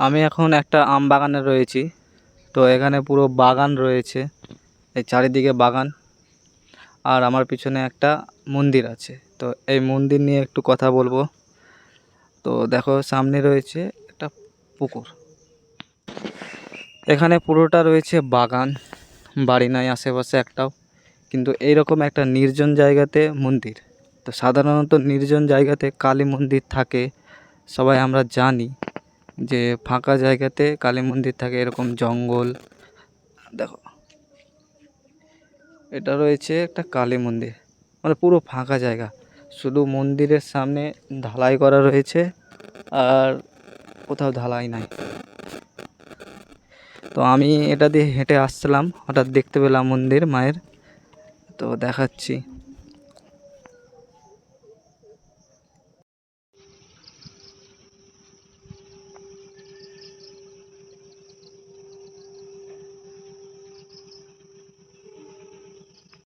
আমি এখন একটা আম বাগানে রয়েছি। তো এখানে পুরো বাগান রয়েছে। এই চারিদিকে বাগান। আর আমার পিছনে একটা মন্দির আছে। তো এই মন্দির নিয়ে একটু কথা বলব। তো দেখো, সামনে রয়েছে একটা পুকুর। এখানে পুরোটা রয়েছে বাগান। বাড়ি নাই, আশেপাশে একটাও। কিন্তু এইরকম একটা নির্জন জায়গাতে মন্দির। তো সাধারণত নির্জন জায়গাতে কালী মন্দির থাকে। সবাই আমরা জানি। যে ফাঁকা জায়গাতে কালী মন্দির থাকে, এরকম জঙ্গল। দেখো, এটা রয়েছে একটা কালী মন্দির। মানে পুরো ফাঁকা জায়গা। শুধু মন্দিরের সামনে ঢালাই করা রয়েছে, আর কোথাও ঢালাই নাই। তো আমি এটা দিয়ে হেঁটে আসছিলাম। হঠাৎ দেখতে পেলাম মন্দির মায়ের। তো দেখাচ্ছি।